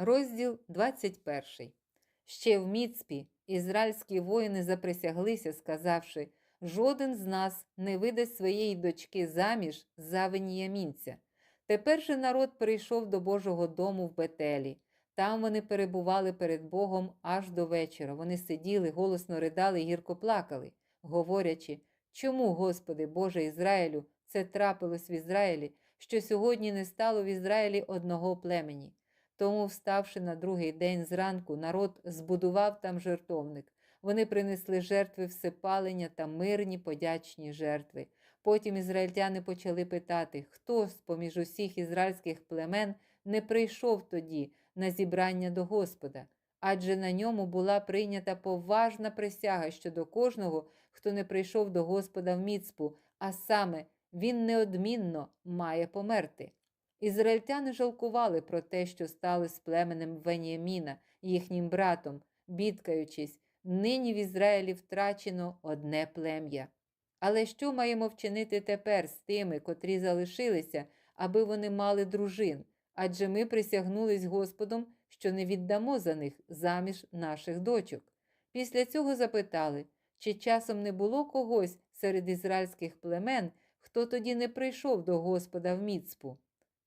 Розділ 21. Ще в Міцпі ізраїльські воїни заприсяглися, сказавши: жоден з нас не видасть своєї дочки заміж за веніямінця. Тепер же народ прийшов до Божого дому в Бетелі. Там вони перебували перед Богом аж до вечора. Вони сиділи, голосно ридали гірко плакали, говорячи, чому, Господи, Боже Ізраїлю, це трапилось в Ізраїлі, що сьогодні не стало в Ізраїлі одного племені. Тому, вставши на другий день зранку, народ збудував там жертовник. Вони принесли жертви всепалення та мирні подячні жертви. Потім ізраїльтяни почали питати, хто з поміж усіх ізраїльських племен не прийшов тоді на зібрання до Господа, адже на ньому була прийнята поважна присяга щодо кожного, хто не прийшов до Господа в міцпу, а саме він неодмінно має померти. Ізраїльтяни жалкували про те, що стали з племенем Веніаміна, їхнім братом, бідкаючись, нині в Ізраїлі втрачено одне плем'я. Але що маємо вчинити тепер з тими, котрі залишилися, аби вони мали дружин? Адже ми присягнулись Господом, що не віддамо за них заміж наших дочок. Після цього запитали, чи часом не було когось серед ізраїльських племен, хто тоді не прийшов до Господа в міцпу.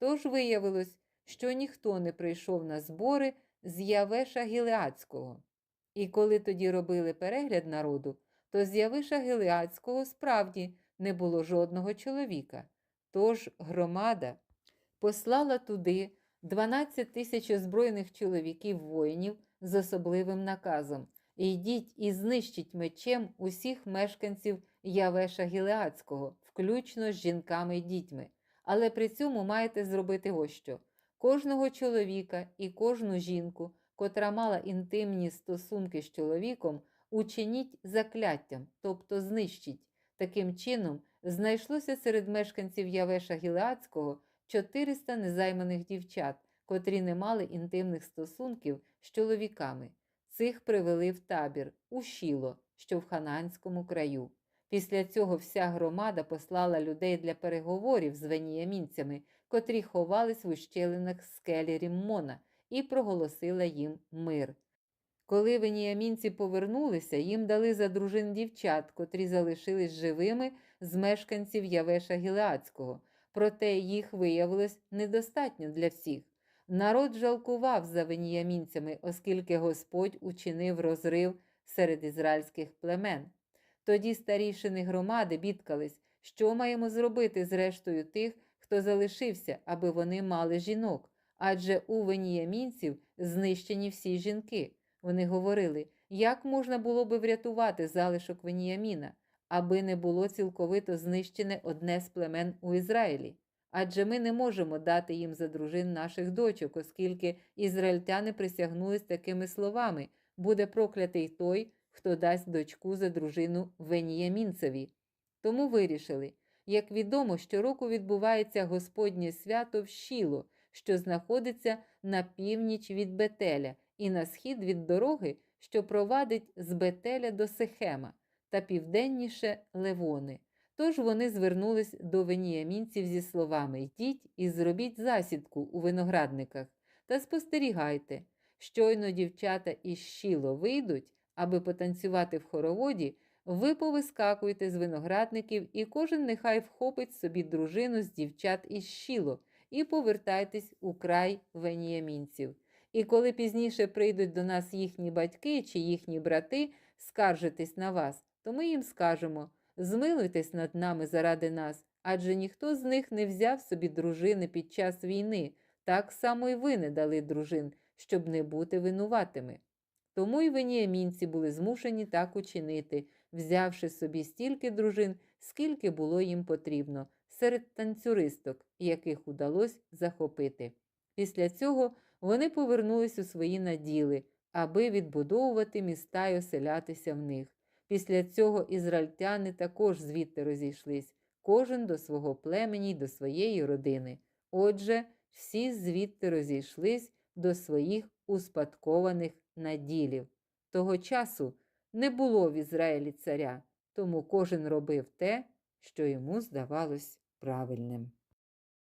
Тож виявилось, що ніхто не прийшов на збори з Явеша Гілеацького. І коли тоді робили перегляд народу, то з Явиша Гілеацького справді не було жодного чоловіка. Тож громада послала туди 12 тисяч озброєних чоловіків воїнів з особливим наказом йдіть і знищіть мечем усіх мешканців Явеша Гілеацького, включно з жінками й дітьми. Але при цьому маєте зробити ось що. Кожного чоловіка і кожну жінку, котра мала інтимні стосунки з чоловіком, учиніть закляттям, тобто знищіть. Таким чином, знайшлося серед мешканців Явеша Гілеацького 400 незайманих дівчат, котрі не мали інтимних стосунків з чоловіками. Цих привели в табір у Шіло, що в Хананському краю. Після цього вся громада послала людей для переговорів з веніямінцями, котрі ховались в ущелинах скелі Ріммона, і проголосила їм мир. Коли веніямінці повернулися, їм дали за дружин дівчат, котрі залишились живими з мешканців Явеша Гілеацького, проте їх виявилось недостатньо для всіх. Народ жалкував за веніямінцями, оскільки Господь учинив розрив серед ізраїльських племен. Тоді старішини громади бідкались, що маємо зробити з рештою тих, хто залишився, аби вони мали жінок, адже у веніямінців знищені всі жінки. Вони говорили, як можна було би врятувати залишок Веніяміна, аби не було цілковито знищене одне з племен у Ізраїлі. Адже ми не можемо дати їм за дружин наших дочок, оскільки ізраїльтяни присягнулись такими словами буде проклятий той, хто дасть дочку за дружину Веніямінцеві. Тому вирішили, як відомо, щороку відбувається Господнє свято в Шіло, що знаходиться на північ від Бетеля і на схід від дороги, що провадить з Бетеля до Сехема та південніше Левони. Тож вони звернулись до веніямінців зі словами Йдіть і зробіть засідку у виноградниках та спостерігайте, щойно дівчата із щіло вийдуть, аби потанцювати в хороводі, ви повискакуйте з виноградників, і кожен нехай вхопить собі дружину з дівчат із щіло і повертайтесь у край веніямінців. І коли пізніше прийдуть до нас їхні батьки чи їхні брати скаржитись на вас, то ми їм скажемо змилуйтесь над нами заради нас, адже ніхто з них не взяв собі дружини під час війни, так само й ви не дали дружин, щоб не бути винуватими. Тому й веніамінці були змушені так учинити, взявши собі стільки дружин, скільки було їм потрібно, серед танцюристок, яких удалось захопити. Після цього вони повернулись у свої наділи, аби відбудовувати міста й оселятися в них. Після цього ізраїльтяни також звідти розійшлись, кожен до свого племені й до своєї родини. Отже, всі звідти розійшлись до своїх успадкованих наділів. Того часу не було в Ізраїлі царя, тому кожен робив те, що йому здавалось правильним.